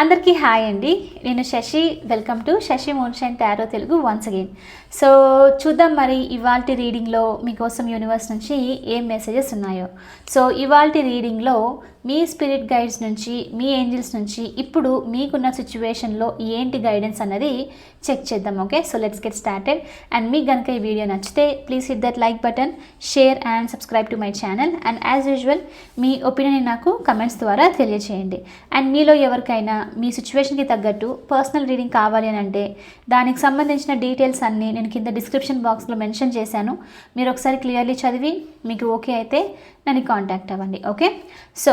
అందరికీ హాయ్ అండి. నేను Sashi. Welcome to Sashi Moonshine Tarot Telugu once again so చూద్దాం మరి ఇవాల్టి రీడింగ్లో మీకోసం యూనివర్స్ నుంచి ఏం మెసేజెస్ ఉన్నాయో. సో ఇవాల్టి రీడింగ్లో మీ స్పిరిట్ గైడ్స్ నుంచి మీ ఏంజిల్స్ నుంచి ఇప్పుడు మీకున్న సిచ్యువేషన్లో ఏంటి గైడెన్స్ అన్నది చెక్ చేద్దాం okay so let's get started and మీకు కనుక ఈ వీడియో నచ్చితే please hit that like button share and subscribe to my channel and as usual me opinion నాకు కమెంట్స్ ద్వారా తెలియజేయండి అండ్ మీలో ఎవరికైనా మీ సిచ్యువేషన్కి తగ్గట్టు పర్సనల్ రీడింగ్ కావాలి అని అంటే దానికి సంబంధించిన డీటెయిల్స్ అన్నీ నేను కింద డిస్క్రిప్షన్ బాక్స్లో మెన్షన్ చేశాను. మీరు ఒకసారి క్లియర్లీ చదివి మీకు ఓకే అయితే నన్ను కాంటాక్ట్ అవ్వండి ఓకే సో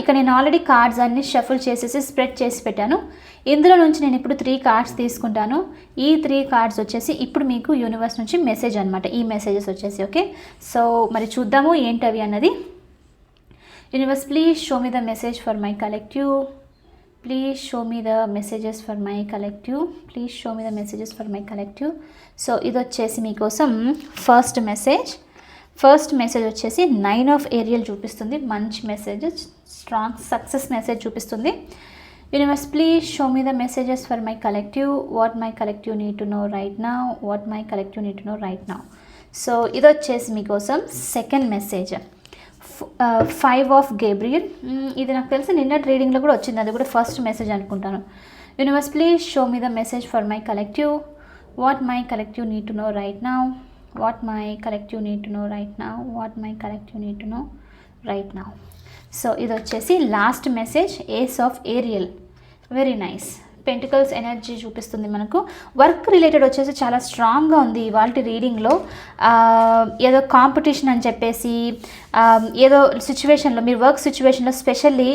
ఇక్కడ నేను ఆల్రెడీ కార్డ్స్ అన్ని షఫుల్ చేసేసి స్ప్రెడ్ చేసి పెట్టాను. ఇందులో నుంచి నేను ఇప్పుడు త్రీ కార్డ్స్ తీసుకుంటాను. ఈ త్రీ కార్డ్స్ వచ్చేసి ఇప్పుడు మీకు యూనివర్స్ నుంచి మెసేజ్ అనమాట ఈ మెసేజెస్ వచ్చేసి ఓకే సో మరి చూద్దాము ఏంటవి అన్నది. Universe please show me the message for my collective please show me the messages for my collective please show me the messages for my collective so ఇది వచ్చేసి మీకోసం ఫస్ట్ మెసేజ్ ఫస్ట్ మెసేజ్ వచ్చేసి nine of Ariel చూపిస్తుంది. మంచి message strong success message చూపిస్తుంది. Universe please show me the messages for my collective what my collective need to know right now what my collective need to know right now so ఇది వచ్చేసి మీకోసం second message five of Gabriel ఇది నాకు తెలిసి నిన్నటి రీడింగ్లో కూడా వచ్చింది. అది కూడా ఫస్ట్ మెసేజ్ అనుకుంటాను. Universe please show me the message for my collective what my collective need to know right now what my collective need to know right now what my collective need to know right now so ఇది వచ్చేసి last message ace of Ariel very nice pentacles energy చూపిస్తుంది మనకు. Work related వచ్చేసి చాలా స్ట్రాంగ్గా ఉంది ఇవాళ రీడింగ్లో ఏదో కాంపిటీషన్ అని చెప్పేసి ఏదో సిచ్యువేషన్లో మీరు వర్క్ సిచ్యువేషన్లో స్పెషల్లీ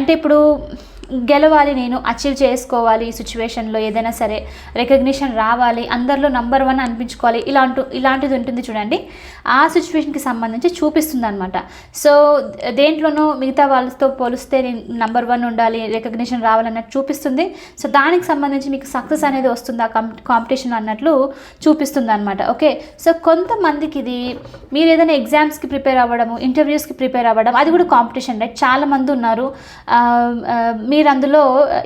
అంటే ఇప్పుడు గెలవాలి నేను అచీవ్ చేసుకోవాలి ఈ సిచ్యువేషన్లో ఏదైనా సరే రికగ్నిషన్ రావాలి అందరిలో నంబర్ వన్ అనిపించుకోవాలి ఇలాంటి ఇలాంటిది ఉంటుంది చూడండి. ఆ సిచ్యువేషన్కి సంబంధించి చూపిస్తుంది అనమాట సో దేంట్లోనూ మిగతా వాళ్ళతో పోలిస్తే నేను నంబర్ వన్ ఉండాలి రికగ్నిషన్ రావాలన్నట్టు చూపిస్తుంది. సో దానికి సంబంధించి మీకు సక్సెస్ అనేది వస్తుంది ఆ కాంపిటీషన్ అన్నట్లు చూపిస్తుంది అనమాట ఓకే? సో కొంతమందికి ఇది మీరు ఏదైనా ఎగ్జామ్స్కి ప్రిపేర్ అవ్వడము ఇంటర్వ్యూస్కి ప్రిపేర్ అవ్వడం అది కూడా కాంపిటీషన్ రైట్? చాలామంది ఉన్నారు. మీరు మీరు అందులో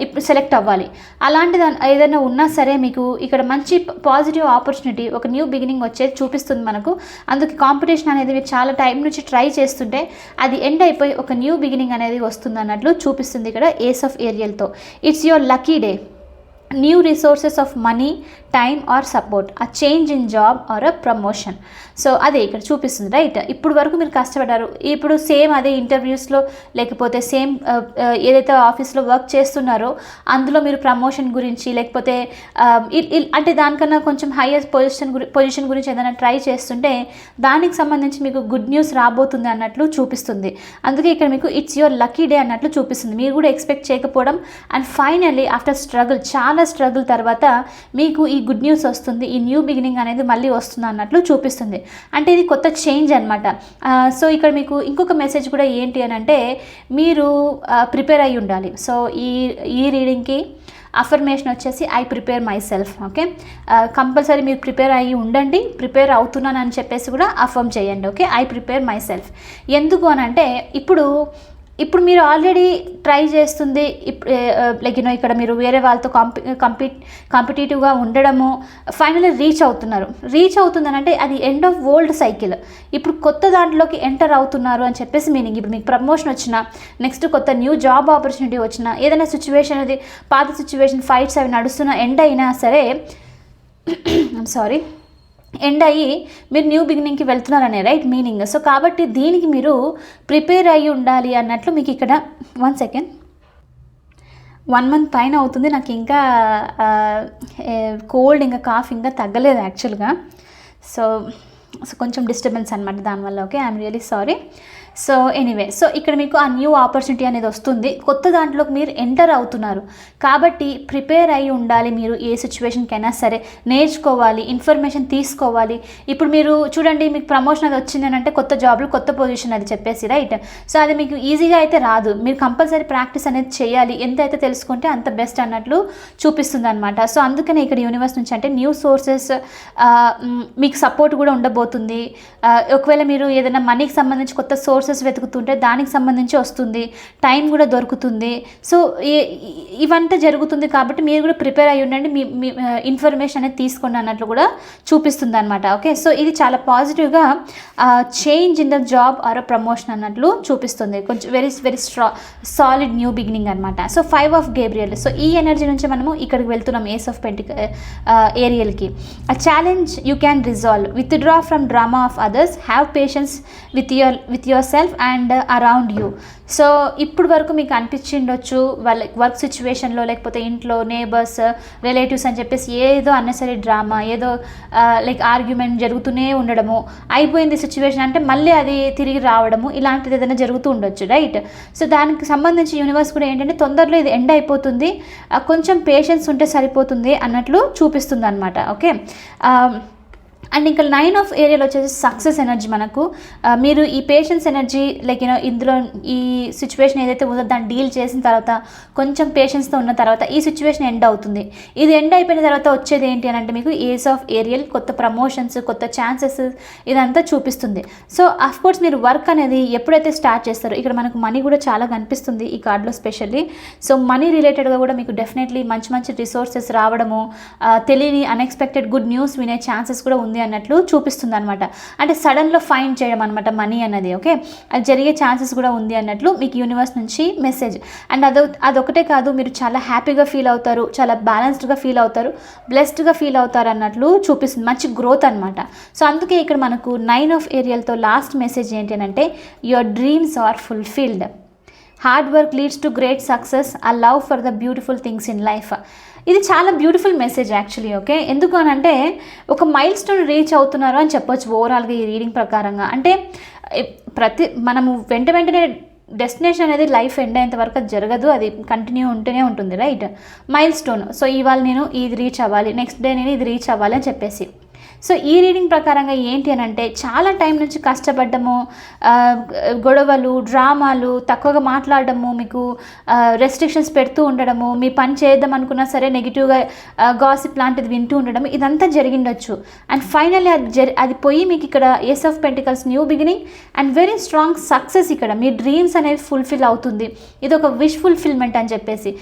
ఇప్పుడు సెలెక్ట్ అవ్వాలి. అలాంటి ఏదైనా ఉన్నా సరే మీకు ఇక్కడ మంచి పాజిటివ్ ఆపర్చునిటీ ఒక న్యూ బిగినింగ్ వచ్చేది చూపిస్తుంది మనకు. అందుకే కాంపిటీషన్ అనేది మీరు చాలా టైం నుంచి ట్రై చేస్తుంటే అది ఎండ్ అయిపోయి ఒక న్యూ బిగినింగ్ అనేది వస్తుంది అన్నట్లు చూపిస్తుంది ఇక్కడ ace of ఏరియల్తో it's your lucky day new resources of money time or support a change in job or a promotion so అదే ఇక్కడ చూపిస్తుంది రైట్ ఇప్పుడు వరకు మీరు కష్టపడ్డారు. ఇప్పుడు సేమ్ అదే ఇంటర్వ్యూస్లో లేకపోతే సేమ్ uh, uh, ఏదైతే ఆఫీస్లో వర్క్ చేస్తున్నారో అందులో మీరు ప్రమోషన్ గురించి లేకపోతే um, అంటే దానికన్నా కొంచెం హైయెస్ట్ పొజిషన్ గురి పొజిషన్ గురించి ఏదైనా ట్రై చేస్తుంటే దానికి సంబంధించి మీకు గుడ్ న్యూస్ రాబోతుంది అన్నట్లు చూపిస్తుంది. అందుకే ఇక్కడ మీకు ఇట్స్ యువర్ లక్కీ డే అన్నట్లు చూపిస్తుంది. మీరు కూడా ఎక్స్పెక్ట్ చేయకపోవడం అండ్ ఫైనల్లీ ఆఫ్టర్ స్ట్రగుల్ చాలా స్ట్రగుల్ తర్వాత మీకు ఈ గుడ్ న్యూస్ వస్తుంది ఈ న్యూ బిగినింగ్ అనేది మళ్ళీ వస్తుంది అన్నట్లు చూపిస్తుంది. అంటే ఇది కొత్త చేంజ్ అనమాట సో ఇక్కడ మీకు ఇంకొక మెసేజ్ కూడా ఏంటి అని అంటే మీరు ప్రిపేర్ అయి ఉండాలి. సో ఈ ఈ రీడింగ్కి అఫర్మేషన్ వచ్చేసి I prepare myself okay compulsory మీరు ప్రిపేర్ అయ్యి ఉండండి ప్రిపేర్ అవుతున్నాను అని చెప్పేసి కూడా అఫర్మ్ చేయండి. Okay? I prepare myself ఎందుకు అని అంటే ఇప్పుడు ఇప్పుడు మీరు ఆల్రెడీ ట్రై చేస్తుంది లైక్ యూనో ఇక్కడ మీరు వేరే వాళ్ళతో కాంపి కంపీ కాంపిటేటివ్గా ఉండడము ఫైనల్లీ రీచ్ అవుతున్నారు. రీచ్ అవుతుందని అంటే అది ఎండ్ ఆఫ్ ఓల్డ్ సైకిల్ ఇప్పుడు కొత్త దాంట్లోకి ఎంటర్ అవుతున్నారు అని చెప్పేసి మీనింగ్ ఇప్పుడు మీకు ప్రమోషన్ వచ్చిన నెక్స్ట్ కొత్త న్యూ జాబ్ ఆపర్చునిటీ వచ్చిన ఏదైనా సిచ్యువేషన్ అది పాత సిచ్యువేషన్ ఫైట్స్ అవి నడుస్తున్న ఎండ్ అయినా సరే ఐమ్ సారీ ఎండ్ అయ్యి మీరు న్యూ బిగినింగ్కి వెళ్తున్నారనే రైట్ మీనింగ్. సో కాబట్టి దీనికి మీరు ప్రిపేర్ అయ్యి ఉండాలి అన్నట్లు మీకు ఇక్కడ వన్ సెకండ్. వన్ మంత్ పైన అవుతుంది. నాకు ఇంకా కోల్డ్ ఇంకా కాఫ్ ఇంకా తగ్గలేదు యాక్చువల్గా. సో సో కొంచెం డిస్టర్బెన్స్ అనమాట దానివల్ల okay? I'm really sorry. So anyway so ఇక్కడ మీకు ఆ న్యూ ఆపర్చునిటీ అనేది వస్తుంది. కొత్త దాంట్లోకి మీరు ఎంటర్ అవుతున్నారు. కాబట్టి ప్రిపేర్ అయి ఉండాలి మీరు ఏ సిచ్యువేషన్కైనా సరే. నేర్చుకోవాలి ఇన్ఫర్మేషన్ తీసుకోవాలి. ఇప్పుడు మీరు చూడండి మీకు ప్రమోషన్ అది వచ్చింది అని అంటే కొత్త జాబ్లో కొత్త పొజిషన్ అది చెప్పేసి రైట్ సో అది మీకు ఈజీగా అయితే రాదు. మీరు కంపల్సరీ ప్రాక్టీస్ అనేది చేయాలి. ఎంత అయితే తెలుసుకుంటే అంత బెస్ట్ అన్నట్లు చూపిస్తుంది అనమాట సో అందుకనే ఇక్కడ యూనివర్స్ నుంచి అంటే న్యూ సోర్సెస్ uh, మీకు సపోర్ట్ కూడా ఉండబోతుంది. Uh, ఒకవేళ మీరు ఏదైనా మనీకి సంబంధించి కొత్త సోర్స్ సోర్సెస్ వెతుకుతుంటే దానికి సంబంధించి వస్తుంది. టైం కూడా దొరుకుతుంది. సో ఇవంతా జరుగుతుంది కాబట్టి మీరు కూడా ప్రిపేర్ అయ్యి ఉండండి. మీ మీ ఇన్ఫర్మేషన్ అనేది తీసుకోండి అన్నట్లు కూడా చూపిస్తుంది అనమాట ఓకే సో ఇది చాలా పాజిటివ్గా change in the job or promotion అన్నట్లు చూపిస్తుంది. కొంచెం వెరీ వెరీ స్ట్రా సాలిడ్ న్యూ బిగినింగ్ అనమాట so five of Gabriel so ఈ ఎనర్జీ నుంచి మనము ఇక్కడికి వెళ్తున్నాం ఏస్ ఆఫ్ పెంటిక ఏరియల్కి ఆ challenge you can resolve with draw from drama of others have patience with your with yourself and around you so ఇప్పుడు వరకు మీకు అనిపించిండొచ్చు వాళ్ళ వర్క్ సిచ్యువేషన్లో లేకపోతే ఇంట్లో నేబర్స్ రిలేటివ్స్ uh, అని చెప్పేసి ఏదో అన్నెసరీ డ్రామా ఏదో uh, లైక్ ఆర్గ్యుమెంట్ జరుగుతూనే ఉండడము అయిపోయింది సిచ్యువేషన్ అంటే మళ్ళీ అది తిరిగి రావడము ఇలాంటిది ఏదైనా జరుగుతూ ఉండొచ్చు రైట్ సో దానికి సంబంధించి యూనివర్స్ కూడా ఏంటంటే తొందరలో ఇది ఎండ్ అయిపోతుంది uh, కొంచెం పేషెన్స్ ఉంటే సరిపోతుంది అన్నట్లు చూపిస్తుంది అనమాట ఓకే um, అండ్ ఇంకా నైన్ ఆఫ్ ఏరియాలో వచ్చేసి సక్సెస్ ఎనర్జీ మనకు. Uh, మీరు ఈ పేషెన్స్ ఎనర్జీ లైక్ యూనో ఇందులో ఈ సిచ్యువేషన్ ఏదైతే ఉందో దాన్ని డీల్ చేసిన తర్వాత కొంచెం పేషెన్స్తో ఉన్న తర్వాత ఈ సిచ్యువేషన్ ఎండ్ అవుతుంది. ఇది ఎండ్ అయిపోయిన తర్వాత వచ్చేది ఏంటి అని అంటే మీకు ఏజ్ ఆఫ్ ఏరియల్ కొత్త ప్రమోషన్స్ కొత్త ఛాన్సెస్ ఇదంతా చూపిస్తుంది. సో అఫ్ కోర్స్ మీరు వర్క్ అనేది ఎప్పుడైతే స్టార్ట్ చేస్తారో ఇక్కడ మనకు మనీ కూడా చాలా కనిపిస్తుంది ఈ కార్డులో స్పెషల్లీ సో మనీ రిలేటెడ్గా కూడా మీకు డెఫినెట్లీ మంచి మంచి రిసోర్సెస్ రావడము uh, తెలియని అన్ఎక్స్పెక్టెడ్ గుడ్ న్యూస్ వినే ఛాన్సెస్ కూడా ఉంది అన్నట్లు చూపిస్తుంది అనమాట అంటే సడన్లో ఫైండ్ చేయడం అనమాట మనీ అన్నది ఓకే అది జరిగే ఛాన్సెస్ కూడా ఉంది అన్నట్లు మీకు యూనివర్స్ నుంచి మెసేజ్ అండ్ అదో అదొకటే కాదు మీరు చాలా హ్యాపీగా ఫీల్ అవుతారు చాలా బ్యాలెన్స్డ్గా ఫీల్ అవుతారు బ్లెస్డ్గా ఫీల్ అవుతారు అన్నట్లు చూపిస్తుంది. మంచి గ్రోత్ అనమాట సో అందుకే ఇక్కడ మనకు నైన్ ఆఫ్ ఏరియల్తో లాస్ట్ మెసేజ్ ఏంటి అని అంటే your dreams are fulfilled hard work leads to great success a love for the beautiful things in life ఇది చాలా బ్యూటిఫుల్ మెసేజ్ యాక్చువల్లీ ఓకే ఎందుకు అని అంటే ఒక మైల్ స్టోన్ రీచ్ అవుతున్నారు అని చెప్పొచ్చు ఓవరాల్గా ఈ రీడింగ్ ప్రకారంగా. అంటే ప్రతి మనము వెంట వెంటనే డెస్టినేషన్ అనేది లైఫ్ ఎండ్ అయ్యేంత వరకు అది జరగదు అది కంటిన్యూ ఉంటూనే ఉంటుంది రైట్ మైల్ స్టోన్ సో ఇవాళ నేను ఇది రీచ్ అవ్వాలి నెక్స్ట్ డే నేను ఇది రీచ్ అవ్వాలి అని చెప్పేసి. సో ఈ రీడింగ్ ప్రకారంగా ఏంటి అని అంటే చాలా టైం నుంచి కష్టపడ్డము గొడవలు డ్రామాలు తక్కువగా మాట్లాడడము మీకు రెస్ట్రిక్షన్స్ పెడుతూ ఉండడము మీ పని చేద్దాం అనుకున్నా సరే నెగిటివ్గా గాసిప్ లాంటిది వింటూ ఉండడం ఇదంతా జరిగిండొచ్చు. అండ్ ఫైనల్లీ అది జరి అది పోయి మీకు ఇక్కడ ace of pentacles new beginning and very strong success ఇక్కడ. మీ డ్రీమ్స్ అనేవి ఫుల్ఫిల్ అవుతుంది. ఇది ఒక విష్ ఫుల్ఫిల్మెంట్ అని చెప్పేసి.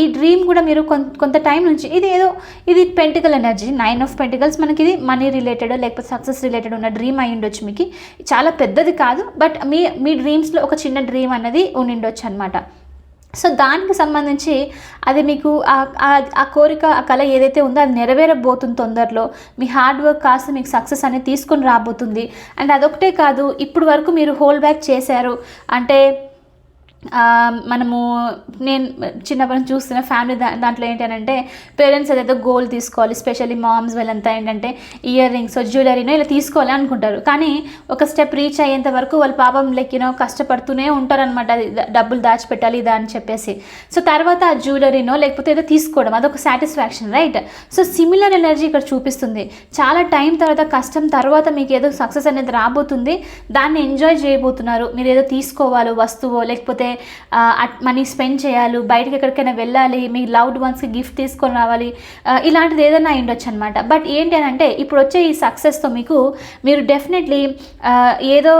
ఈ డ్రీమ్ కూడా మీరు కొంత కొంత టైం నుంచి ఇది ఏదో ఇది pentacle energy nine of pentacles మనకి ఇది మనీ రిలేటెడ్ లేకపోతే సక్సెస్ రిలేటెడ్ ఉన్న డ్రీమ్ అయి ఉండొచ్చు మీకు. చాలా పెద్దది కాదు బట్ మీ మీ డ్రీమ్స్లో ఒక చిన్న డ్రీమ్ అన్నది ఉండిండొచ్చు అనమాట సో దానికి సంబంధించి అది మీకు ఆ- ఆ- కోరిక ఆ కళ ఏదైతే ఉందో అది నెరవేరబోతుంది తొందరలో. మీ హార్డ్ వర్క్ కాస్త మీకు సక్సెస్ అనేది తీసుకొని రాబోతుంది. అండ్ అదొకటే కాదు ఇప్పుడు వరకు మీరు హోల్డ్ బ్యాక్ చేశారు. అంటే మనము నేను చిన్నప్పటి నుంచి చూస్తున్న ఫ్యామిలీ దా దాంట్లో ఏంటంటే పేరెంట్స్ ఏదైతే గోల్ తీసుకోవాలి స్పెషల్లీ మామ్స్ వీళ్ళంతా ఏంటంటే ఇయర్ రింగ్స్ జ్యువెలరీనో ఇలా తీసుకోవాలి అనుకుంటారు. కానీ ఒక స్టెప్ రీచ్ అయ్యేంత వరకు వాళ్ళ పాపం లెక్కినో కష్టపడుతూనే ఉంటారనమాట అది డబ్బులు దాచిపెట్టాలి ఇదా అని చెప్పేసి. సో తర్వాత ఆ జ్యువెలరీనో లేకపోతే ఏదో తీసుకోవడం అదొక satisfaction right so similar energy ఇక్కడ చూపిస్తుంది. చాలా టైం తర్వాత కష్టం తర్వాత మీకు ఏదో సక్సెస్ అనేది రాబోతుంది. దాన్ని ఎంజాయ్ చేయబోతున్నారు. మీరు ఏదో తీసుకోవాలో వస్తువో లేకపోతే మనీ స్పెండ్ చేయాలి బయటకి ఎక్కడికైనా వెళ్ళాలి మీ లవ్డ్ వన్స్కి గిఫ్ట్ తీసుకొని రావాలి ఇలాంటిది ఏదైనా ఉండొచ్చు అనమాట బట్ ఏంటి అని అంటే ఇప్పుడు వచ్చే ఈ సక్సెస్తో మీకు మీరు డెఫినెట్లీ ఏదో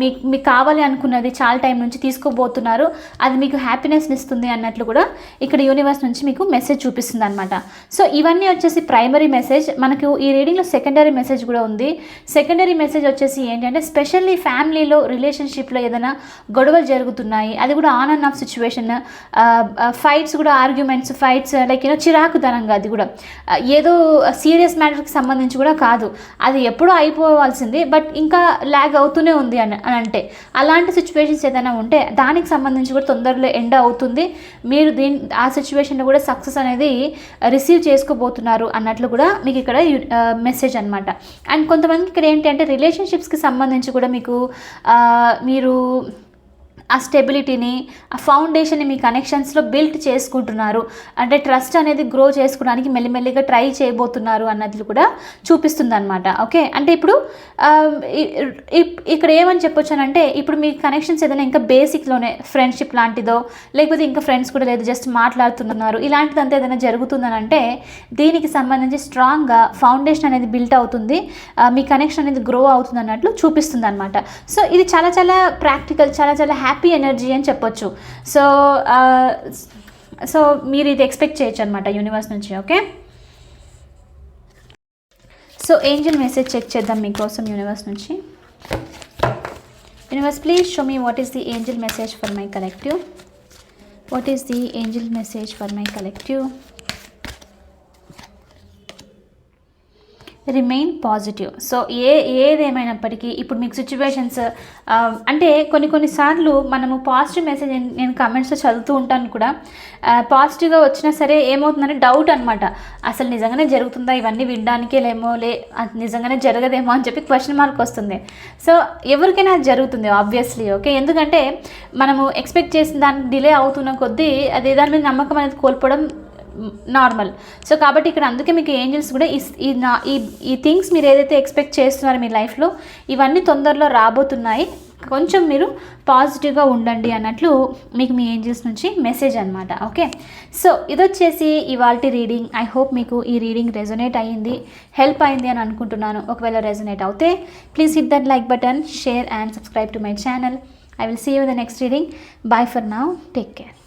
మీ మీకు మీకు కావాలి అనుకున్నది చాలా టైం నుంచి తీసుకోబోతున్నారు అది మీకు హ్యాపీనెస్ని ఇస్తుంది అన్నట్లు కూడా ఇక్కడ యూనివర్స్ నుంచి మీకు మెసేజ్ చూపిస్తుంది అనమాట సో ఇవన్నీ వచ్చేసి ప్రైమరీ మెసేజ్. మనకు ఈ రీడింగ్లో సెకండరీ మెసేజ్ కూడా ఉంది. సెకండరీ మెసేజ్ వచ్చేసి ఏంటంటే స్పెషల్లీ ఫ్యామిలీలో రిలేషన్షిప్లో ఏదైనా గొడవలు జరుగుతున్నాయి అది కూడా on and off situation fights కూడా ఆర్గ్యుమెంట్స్ ఫైట్స్ లైక్ ఏదో చిరాకుతనంగా అది కూడా. Uh, ఏదో uh, సీరియస్ మ్యాటర్కి సంబంధించి కూడా కాదు. అది ఎప్పుడూ అయిపోవాల్సింది బట్ ఇంకా ల్యాగ్ అవుతూనే ఉంది అని అని అంటే. అలాంటి సిచ్యువేషన్స్ ఏదైనా ఉంటే దానికి సంబంధించి కూడా తొందరలో ఎండ్ అవుతుంది. మీరు దీని ఆ సిచ్యువేషన్లో కూడా సక్సెస్ అనేది uh, రిసీవ్ చేసుకోబోతున్నారు అన్నట్లు కూడా మీకు ఇక్కడ మెసేజ్ అనమాట అండ్ కొంతమందికి ఇక్కడ ఏంటంటే రిలేషన్షిప్స్కి సంబంధించి కూడా మీకు మీరు ఆ స్టెబిలిటీని ఆ ఫౌండేషన్ని మీ కనెక్షన్స్లో బిల్డ్ చేసుకుంటున్నారు. అంటే ట్రస్ట్ అనేది గ్రో చేసుకోవడానికి మెల్లిమెల్లిగా ట్రై చేయబోతున్నారు అన్నది కూడా చూపిస్తుంది అనమాట ఓకే అంటే ఇప్పుడు ఇక్కడ ఏమని చెప్పొచ్చానంటే ఇప్పుడు మీ కనెక్షన్స్ ఏదైనా ఇంకా బేసిక్లోనే ఫ్రెండ్షిప్ లాంటిదో లేకపోతే ఇంకా ఫ్రెండ్స్ కూడా లేదు జస్ట్ మాట్లాడుతున్నారు ఇలాంటిదంతా ఏదైనా జరుగుతుందని అంటే దీనికి సంబంధించి స్ట్రాంగ్గా ఫౌండేషన్ అనేది బిల్ట్ అవుతుంది మీ కనెక్షన్ అనేది గ్రో అవుతుంది అన్నట్లు చూపిస్తుంది అనమాట సో ఇది చాలా చాలా ప్రాక్టికల్ చాలా చాలా హ్యాపీ హ్యాపీ ఎనర్జీ అని చెప్పొచ్చు. సో సో మీరు ఇది ఎక్స్పెక్ట్ చేయొచ్చు అనమాట యూనివర్స్ నుంచి okay? So angel message check చేద్దాం మీకోసం యూనివర్స్ నుంచి. Universe please show me what is the angel message for my collective? What is the angel message for my collective? Remain positive so ఏ ఏదేమైనప్పటికీ ఇప్పుడు మీకు situations అంటే కొన్ని కొన్నిసార్లు మనము పాజిటివ్ మెసేజ్ నేను కమెంట్స్లో చదువుతూ ఉంటాను కూడా. పాజిటివ్గా వచ్చినా సరే ఏమవుతుందని డౌట్ అనమాట అసలు నిజంగానే జరుగుతుందా? ఇవన్నీ వినడానికే లేమో లే అది నిజంగానే జరగదేమో అని చెప్పి క్వశ్చన్ మార్క్ వస్తుంది. సో ఎవరికైనా అది జరుగుతుంది ఆబ్వియస్లీ ఓకే ఎందుకంటే మనము ఎక్స్పెక్ట్ చేసిన దానికి డిలే అవుతున్న కొద్దీ అది దాని మీద నమ్మకం అనేది కోల్పోవడం నార్మల్ సో కాబట్టి ఇక్కడ అందుకే మీకు ఏంజల్స్ కూడా ఈ ఈ నా ఈ ఈ థింగ్స్ మీరు ఏదైతే ఎక్స్పెక్ట్ చేస్తున్నారో మీ లైఫ్లో ఇవన్నీ తొందరలో రాబోతున్నాయి. కొంచెం మీరు పాజిటివ్గా ఉండండి అన్నట్లు మీకు మీ ఏంజల్స్ నుంచి మెసేజ్ అనమాట ఓకే సో ఇది వచ్చేసి ఇవాల్టి రీడింగ్ ఐ హోప్ మీకు ఈ రీడింగ్ రెజొనేట్ అయ్యింది. హెల్ప్ అయింది అని అనుకుంటున్నాను. ఒకవేళ రెజొనేట్ అవుతే please hit that like button share and subscribe to my channel I will see you the next reading bye for now take care